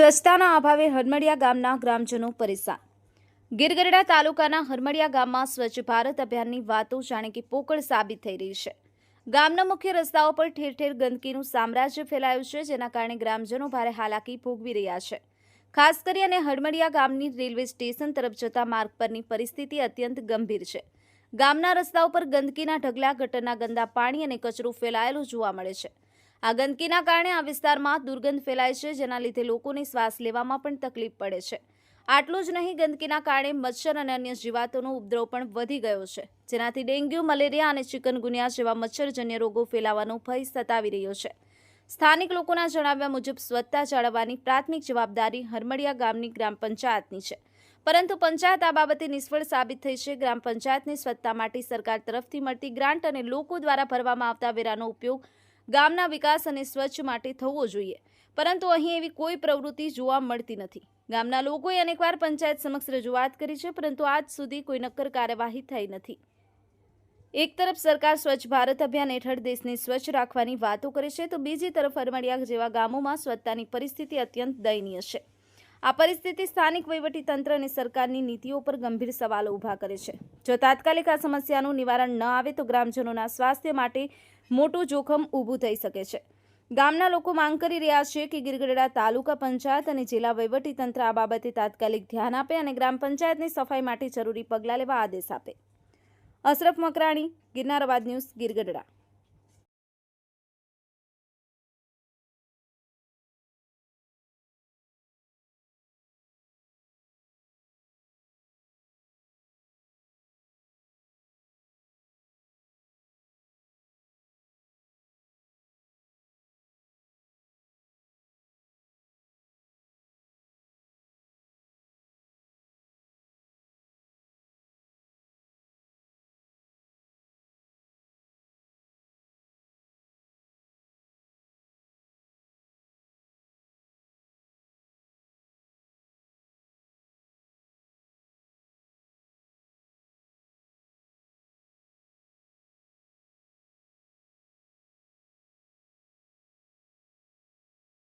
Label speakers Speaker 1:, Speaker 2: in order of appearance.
Speaker 1: રસ્તાના અભાવે હરમડિયા ગામના ગ્રામજનો પરેશાન. ગીરગઢડા તાલુકાના હરમડિયા ગામમાં સ્વચ્છ ભારત અભિયાનની વાતો જાણે કે પોકળ સાબિત થઈ રહી છે. ગામના મુખ્ય રસ્તાઓ પર ઠેર ઠેર ગંદકીનું સામ્રાજ્ય ફેલાયું છે, જેના કારણે ગ્રામજનો ભારે હાલાકી ભોગવી રહ્યા છે. ખાસ કરી અને હરમડિયા ગામની રેલવે સ્ટેશન તરફ જતા માર્ગ પરની પરિસ્થિતિ અત્યંત ગંભીર છે. ગામના રસ્તાઓ પર ગંદકીના ઢગલા, ગટરના ગંદા પાણી અને કચરો ફેલાયેલો જોવા મળે છે. આ ગંદકીના કારણે આ વિસ્તારમાં દુર્ગંધ ફેલાય છે, જેના લીધે લોકોને શ્વાસ લેવામાં પણ તકલીફ પડે છે. આટલું જ નહીં, ગંદકીના કારણે મચ્છર અને અન્ય જીવાતોનો ઉપદ્રવ પણ વધી ગયો છે, જેનાથી ડેન્ગ્યુ, મલેરિયા અને ચિકનગુનિયા જેવા મચ્છરજન્ય રોગો ફેલાવાનો ભય સતાવી રહ્યો છે. સ્થાનિક લોકોના જણાવ્યા મુજબ, સ્વચ્છતા જાળવવાની પ્રાથમિક જવાબદારી હરમડિયા ગામની ગ્રામ પંચાયતની છે. પરંતુ પંચાયત આ બાબતે નિષ્ફળ સાબિત થઈ છે. ગ્રામ પંચાયતની સ્વચ્છતા માટે સરકાર તરફથી મળતી ગ્રાન્ટ અને લોકો દ્વારા ભરવામાં આવતા વેરાનો ઉપયોગ ગામના વિકાસ અને સ્વચ્છ માટે થવો જોઈએ. પરંતુ અહીં એવી કોઈ પ્રવૃત્તિ જોવા મળતી નથી. ગામના લોકોએ અનેકવાર પંચાયત સમક્ષ રજૂઆત કરી છે, પરંતુ આજ સુધી કોઈ નક્કર કાર્યવાહી થઈ નથી. એક તરફ સરકાર સ્વચ્છ ભારત અભિયાન હેઠળ દેશને સ્વચ્છ રાખવાની વાતો કરે છે, તો બીજી તરફ હરમડિયા જેવા ગામોમાં સ્વચ્છતાની પરિસ્થિતિ અત્યંત દયનીય છે. આ પરિસ્થિતિ સ્થાનિક વહીવટીતંત્ર અને સરકારની નીતિઓ પર ગંભીર સવાલો ઊભા કરે છે. જો તાત્કાલિક આ સમસ્યાનું નિવારણ ન આવે તો ગ્રામજનોના સ્વાસ્થ્ય માટે મોટું જોખમ ઊભું થઈ શકે છે. ગામના લોકો માંગ કરી રહ્યા છે કે ગીરગઢડા તાલુકા પંચાયત અને જિલ્લા વહીવટીતંત્ર આ બાબતે તાત્કાલિક ધ્યાન આપે અને ગ્રામ પંચાયતની સફાઈ માટે જરૂરી પગલાં લેવા આદેશ આપે. અશરફ મકરાણી, ગિરનાર અવાજ ન્યૂઝ ગીરગઢડા.